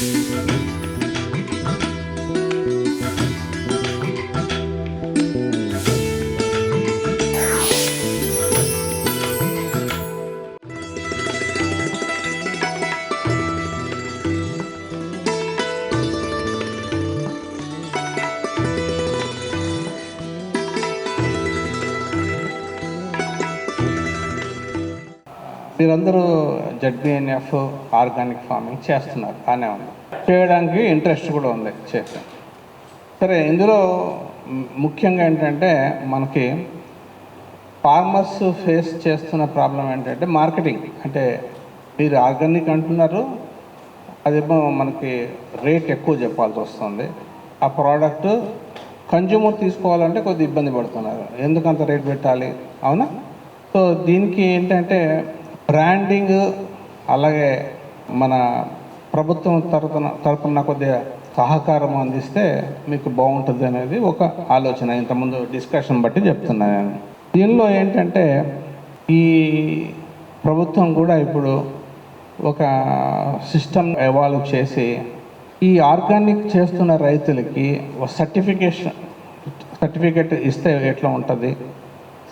Música మీరందరూ ZBNF organic farming చేస్తున్నారు బాగానే ఉంది. చేయడానికి ఇంట్రెస్ట్ కూడా ఉంది చేసాం సరే ఇందులో ముఖ్యంగా ఏంటంటే మనకి ఫార్మర్స్ ఫేస్ చేస్తున్న ప్రాబ్లం ఏంటంటే మార్కెటింగ్. అంటే మీరు ఆర్గానిక్ అంటున్నారు అదేమో మనకి రేట్ ఎక్కువ చెప్పాల్సి వస్తుంది. ఆ ప్రోడక్ట్ కన్జ్యూమర్ తీసుకోవాలంటే కొద్దిగా ఇబ్బంది పడుతున్నారు. ఎందుకంత రేట్ పెట్టాలి? అవునా? సో దీనికి ఏంటంటే బ్రాండింగ్ అలాగే మన ప్రభుత్వం తరపున తరపున కొద్దిగా సహకారం అందిస్తే మీకు బాగుంటుంది అనేది ఒక ఆలోచన. ఇంతకుముందు డిస్కషన్ బట్టి చెప్తున్నాను నేను. దీనిలో ఏంటంటే ఈ ప్రభుత్వం కూడా ఇప్పుడు ఒక సిస్టమ్ ఎవాల్వ్ చేసి ఈ ఆర్గానిక్ చేస్తున్న రైతులకి ఒక సర్టిఫికేషన్ సర్టిఫికేట్ ఇస్తే ఎట్లా ఉంటుంది?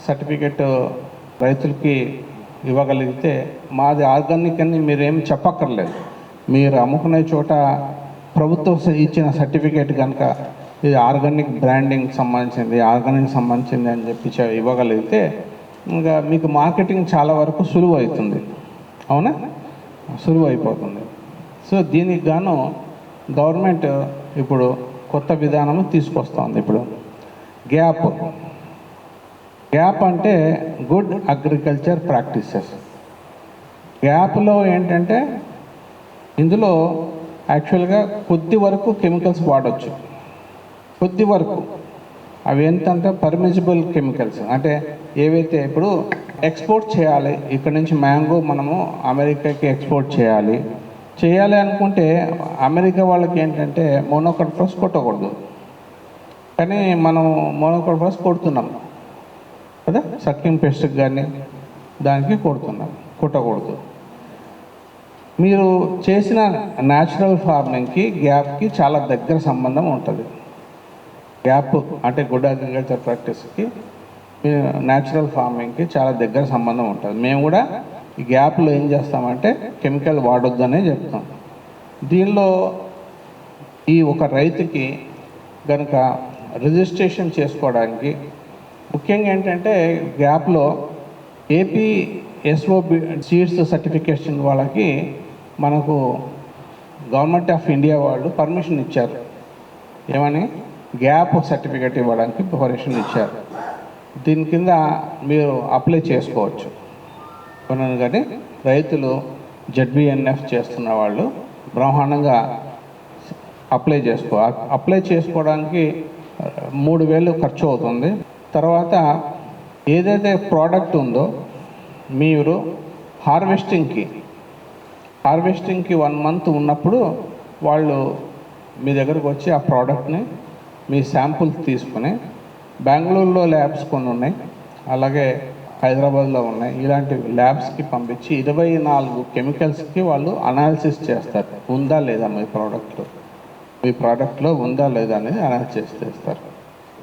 సర్టిఫికేట్ రైతులకి ఇవ్వగలిగితే మాది ఆర్గానిక్ అని మీరేం చెప్పక్కర్లేదు. మీరు అమ్ముకునే చోట ప్రభుత్వం ఇచ్చిన సర్టిఫికేట్ కనుక ఇది ఆర్గానిక్ బ్రాండింగ్ సంబంధించింది ఆర్గానిక్ సంబంధించింది అని చెప్పి ఇవ్వగలిగితే ఇంకా మీకు మార్కెటింగ్ చాలా వరకు సులువు అవుతుంది అవునా? సులువు అయిపోతుంది సో దీనికి గాను గవర్నమెంట్ ఇప్పుడు కొత్త విధానము తీసుకొస్తుంది ఇప్పుడు. గ్యాప్ గ్యాప్ అంటే గుడ్ అగ్రికల్చర్ ప్రాక్టీసెస్. గ్యాప్లో ఏంటంటే ఇందులో యాక్చువల్గా కొద్ది వరకు కెమికల్స్ వాడచ్చు. కొద్ది వరకు. అవి ఏంటంటే పర్మిజిబుల్ కెమికల్స్. అంటే ఏవైతే ఇప్పుడు ఎక్స్పోర్ట్ చేయాలి ఇక్కడ నుంచి మ్యాంగో మనము అమెరికాకి ఎక్స్పోర్ట్ చేయాలి. చేయాలి అనుకుంటే అమెరికా వాళ్ళకి ఏంటంటే మోనోకల్ఫస్ కొట్టకూడదు. కానీ మనం మోనోకల్ఫస్ కొడుతున్నాం. కదా? సఖ్యం పెస్ట్కి కానీ దానికి కొడుతున్నాం కుట్టకూడదు. మీరు చేసిన న్యాచురల్ ఫార్మింగ్కి గ్యాప్కి చాలా దగ్గర సంబంధం ఉంటుంది. గ్యాప్ అంటే గుడ్ అగ్రికల్చర్ ప్రాక్టీస్కి న్యాచురల్ ఫార్మింగ్కి చాలా దగ్గర సంబంధం ఉంటుంది. మేము కూడా ఈ గ్యాప్లో ఏం చేస్తామంటే కెమికల్ వాడొద్దనే చెప్తాం. దీనిలో ఈ ఒక రైతుకి కనుక రిజిస్ట్రేషన్ చేసుకోవడానికి ముఖ్యంగా ఏంటంటే గ్యాప్లో ఏపీ ఎస్ఓబి సీడ్స్ సర్టిఫికేషన్ వాళ్ళకి మనకు గవర్నమెంట్ ఆఫ్ ఇండియా వాళ్ళు పర్మిషన్ ఇచ్చారు. ఏమని? గ్యాప్ సర్టిఫికేట్ ఇవ్వడానికి పర్మిషన్ ఇచ్చారు. దీని కింద మీరు అప్లై చేసుకోవచ్చు. కొనను కానీ రైతులు జడ్బిఎన్ఎఫ్ చేస్తున్న వాళ్ళు బ్రహ్మాండంగా అప్లై చేసుకో అప్లై చేసుకోవడానికి మూడు వేలు ఖర్చు అవుతుంది. తర్వాత ఏదైతే ప్రోడక్ట్ ఉందో మీరు హార్వెస్టింగ్కి హార్వెస్టింగ్కి వన్ మంత్ ఉన్నప్పుడు వాళ్ళు మీ దగ్గరకు వచ్చి ఆ ప్రోడక్ట్ని మీ శాంపుల్ తీసుకుని బెంగళూరులో ల్యాబ్స్ కొన్ని ఉన్నాయి అలాగే హైదరాబాద్లో ఉన్నాయి. ఇలాంటి ల్యాబ్స్కి పంపించి ఇరవై నాలుగు కెమికల్స్కి వాళ్ళు అనాలిసిస్ చేస్తారు. ఉందా లేదా మీ ప్రోడక్ట్లో మీ ప్రోడక్ట్లో ఉందా లేదా అనేది అనాలిసిస్ చేస్తారు.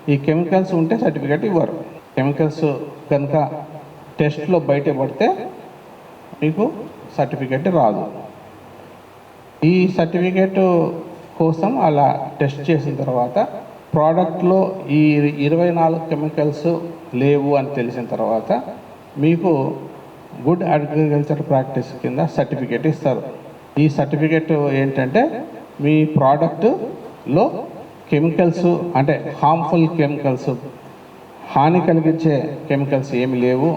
ఈ కెమికల్స్ ఉంటే సర్టిఫికేట్ ఇవ్వరు. కెమికల్స్ కనుక టెస్ట్లో బయట పడితే మీకు సర్టిఫికేట్ రాదు. ఈ సర్టిఫికేట్ కోసం అలా టెస్ట్ చేసిన తర్వాత ప్రోడక్ట్లో ఈ ఇరవై నాలుగు కెమికల్స్ లేవు అని తెలిసిన తర్వాత మీకు గుడ్ అగ్రికల్చర్ ప్రాక్టీస్ కింద సర్టిఫికేట్ ఇస్తారు. ఈ సర్టిఫికేట్ ఏంటంటే మీ ప్రోడక్ట్లో కెమికల్స్ అంటే హార్మ్ఫుల్ కెమికల్స్ హాని కలిగించే కెమికల్స్ ఏమి లేవు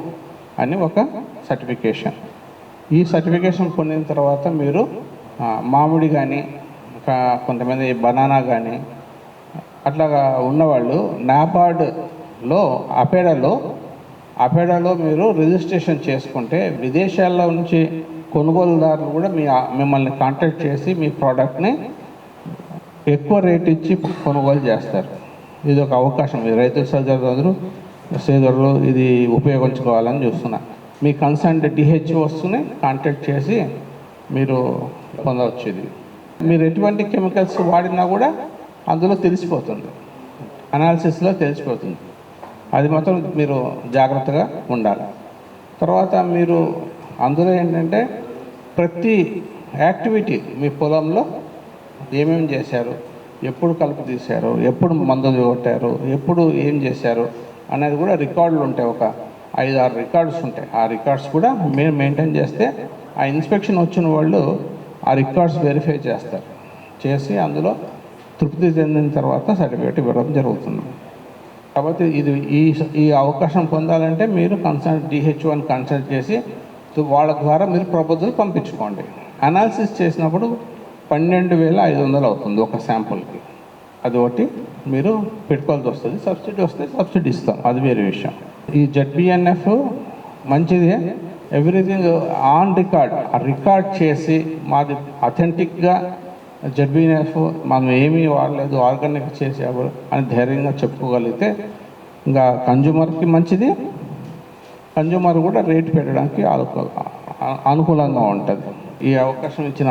అని ఒక సర్టిఫికేషన్ ఈ సర్టిఫికేషన్ పొందిన తర్వాత మీరు మామిడి కానీ ఇంకా కొంతమంది బనానా కానీ అట్లాగా ఉన్నవాళ్ళు నాబార్డ్లో అపేడాలో అపేడాలో మీరు రిజిస్ట్రేషన్ చేసుకుంటే విదేశాల్లో నుంచి కొనుగోలుదారులు కూడా మీ మిమ్మల్ని కాంటాక్ట్ చేసి మీ ప్రోడక్ట్ని ఎక్కువ రేట్ ఇచ్చి కొనుగోలు చేస్తారు. ఇది ఒక అవకాశం. రైతు సోదరులందరూ సోదరులు ఇది ఉపయోగించుకోవాలని చూస్తున్నా. మీ కన్సల్ట్ డిహెచ్ఓస్ని కాంటాక్ట్ చేసి మీరు పొందవచ్చు ఇది. మీరు ఎటువంటి కెమికల్స్ వాడినా కూడా అందులో తెలిసిపోతుంది. అనాలిసిస్లో తెలిసిపోతుంది. అది మాత్రం మీరు జాగ్రత్తగా ఉండాలి. తర్వాత మీరు అందులో ఏంటంటే ప్రతి యాక్టివిటీ మీ పొలంలో ఏమేమి చేశారు? ఎప్పుడు కలుపు తీశారు? ఎప్పుడు మందులు కొట్టారు ఎప్పుడు ఏం చేశారు? అనేది కూడా రికార్డులు ఉంటాయి. ఒక ఐదు ఆరు రికార్డ్స్ ఉంటాయి. ఆ రికార్డ్స్ కూడా మీరు మెయింటైన్ చేస్తే ఆ ఇన్స్పెక్షన్ వచ్చిన వాళ్ళు ఆ రికార్డ్స్ వెరిఫై చేస్తారు. చేసి అందులో తృప్తి చెందిన తర్వాత సర్టిఫికేట్ ఇవ్వడం జరుగుతుంది. కాబట్టి ఇది ఈ ఈ అవకాశం పొందాలంటే మీరు కన్సల్ట్ డిహెచ్ఓని కన్సల్ట్ చేసి వాళ్ళ ద్వారా మీరు ప్రపోజల్ పంపించుకోండి. అనాలిసిస్ చేసినప్పుడు పన్నెండు వేల ఐదు వందలు అవుతుంది ఒక శాంపుల్కి. అది ఒకటి మీరు పెట్టుకోవాల్సి వస్తుంది సబ్సిడీ వస్తే సబ్సిడీ ఇస్తాం అది వేరే విషయం. ఈ జడ్బిఎన్ఎఫ్ మంచిదే. ఎవ్రీథింగ్ ఆన్ రికార్డ్ రికార్డ్ చేసి మాది అథెంటిక్గా జడ్బిఎన్ఎఫ్ మనం ఏమీ వాడలేదు ఆర్గానిక్ చేసాము అని ధైర్యంగా చెప్పుకోగలిగితే ఇంకా కన్జ్యూమర్కి మంచిది. కన్జ్యూమర్ కూడా రేట్ పెట్టడానికి అనుకూలంగా ఉంటుంది. ఈ అవకాశం ఇచ్చిన